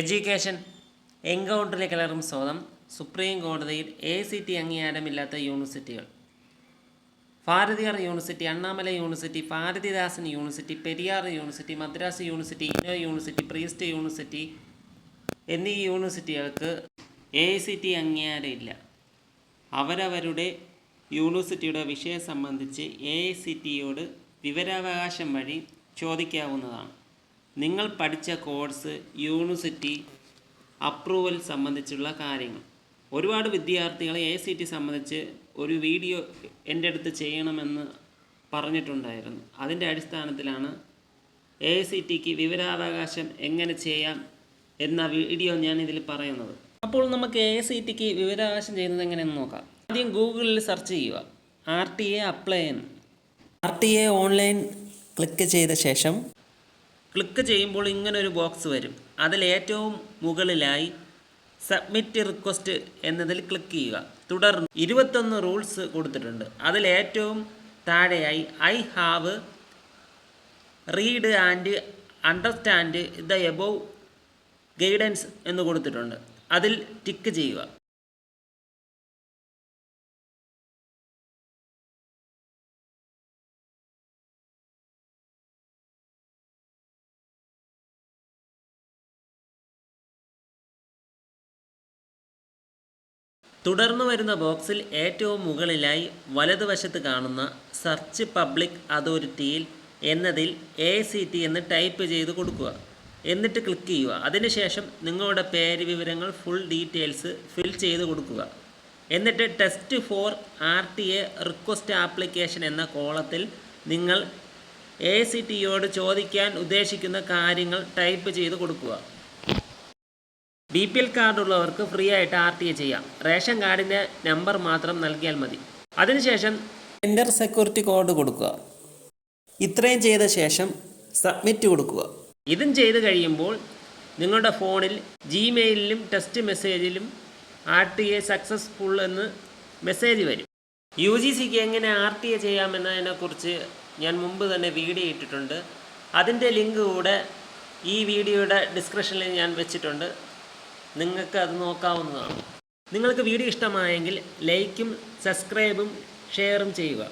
Education എൻകൗണ്ടറിലെ കലറും സ്വതം സുപ്രീം കോടതിയിൽ എ സി ടി അംഗീകാരമില്ലാത്ത യൂണിവേഴ്സിറ്റികൾ. Bharathiar university Annamalai university Bharathidasan university Periyar university Madras university ഇനോ യൂണിവേഴ്സിറ്റി പ്രീസ്റ്റ് യൂണിവേഴ്സിറ്റി എന്നീ യൂണിവേഴ്സിറ്റികൾക്ക് എ സി ടി അംഗീകാരമില്ല. അവരവരുടെ യൂണിവേഴ്സിറ്റിയുടെ വിഷയം സംബന്ധിച്ച് എ സി ടിയോട് വിവരാവകാശം വഴി ചോദിക്കാവുന്നതാണ്. നിങ്ങൾ പഠിച്ച കോഴ്സ് യൂണിവേഴ്സിറ്റി അപ്രൂവൽ സംബന്ധിച്ചുള്ള കാര്യങ്ങൾ. ഒരുപാട് വിദ്യാർത്ഥികൾ എ സി ടി സംബന്ധിച്ച് ഒരു വീഡിയോ എന്റെ അടുത്ത് ചെയ്യണമെന്ന് പറഞ്ഞിട്ടുണ്ടായിരുന്നു. അതിന്റെ അടിസ്ഥാനത്തിലാണ് എ സി ടിക്ക് വിവരാവകാശം എങ്ങനെ ചെയ്യാം എന്ന വീഡിയോ ഞാൻ ഇതിൽ പറയുന്നത്. അപ്പോൾ നമുക്ക് എ സി ടിക്ക് വിവരാവകാശം ചെയ്യുന്നത് എങ്ങനെയെന്ന് നോക്കാം. ആദ്യം ഗൂഗിളിൽ സെർച്ച് ചെയ്യുക. ആർ ടി എ അപ്ലൈ എന്ന്. R T A online click ചെയ്ത ശേഷം ക്ലിക്ക് ചെയ്യുമ്പോൾ ഇങ്ങനെ ഒരു ബോക്സ് വരും. അതിൽ ഏറ്റവും മുകളിലായി സബ്മിറ്റ് റിക്വസ്റ്റ് എന്നതിൽ ക്ലിക്ക് ചെയ്യുക. തുടർന്ന് ഇരുപത്തൊന്ന് റൂൾസ് കൊടുത്തിട്ടുണ്ട്. അതിൽ ഏറ്റവും താഴെയായി I have read and understand the above guidance എന്ന് കൊടുത്തിട്ടുണ്ട്. അതിൽ ടിക്ക് ചെയ്യുക. തുടർന്ന് വരുന്ന ബോക്സിൽ ഏറ്റവും മുകളിലായി വലതുവശത്ത് കാണുന്ന സെർച്ച് പബ്ലിക് അതോറിറ്റിയിൽ എന്നതിൽ എ സി ടി എന്ന് ടൈപ്പ് ചെയ്ത് കൊടുക്കുക. എന്നിട്ട് ക്ലിക്ക് ചെയ്യുക. അതിനുശേഷം നിങ്ങളുടെ പേര് വിവരങ്ങൾ ഫുൾ ഡീറ്റെയിൽസ് ഫിൽ ചെയ്ത് കൊടുക്കുക. എന്നിട്ട് test for R T A request application എന്ന കോളത്തിൽ നിങ്ങൾ എ സി ടിയോട് ചോദിക്കാൻ ഉദ്ദേശിക്കുന്ന കാര്യങ്ങൾ ടൈപ്പ് ചെയ്ത് കൊടുക്കുക. ബി പി എൽ കാർഡുള്ളവർക്ക് ഫ്രീ ആയിട്ട് ആർ ടി എ ചെയ്യാം. റേഷൻ കാർഡിന്റെ നമ്പർ മാത്രം നൽകിയാൽ മതി. അതിനുശേഷം എന്റർ സെക്യൂരിറ്റി കോഡ് കൊടുക്കുക. ഇത്രയും ചെയ്ത ശേഷം സബ്മിറ്റ് കൊടുക്കുക. ഇതും ചെയ്ത് കഴിയുമ്പോൾ നിങ്ങളുടെ ഫോണിൽ ജിമെയിലിലും ടെക്സ്റ്റ് മെസ്സേജിലും ആർ ടി എ സക്സസ്ഫുൾ എന്ന് മെസ്സേജ് വരും. യു ജി സിക്ക് എങ്ങനെ ആർ ടി എ ചെയ്യാമെന്നതിനെക്കുറിച്ച് ഞാൻ മുമ്പ് തന്നെ വീഡിയോ ഇട്ടിട്ടുണ്ട്. അതിന്റെ ലിങ്ക് കൂടെ ഈ വീഡിയോയുടെ ഡിസ്ക്രിപ്ഷനിൽ ഞാൻ വെച്ചിട്ടുണ്ട്. നിങ്ങൾക്ക് അത് നോക്കാവുന്നതാണ്. നിങ്ങൾക്ക് വീഡിയോ ഇഷ്ടമായെങ്കിൽ ലൈക്കും സബ്സ്ക്രൈബും ഷെയറും ചെയ്യുക.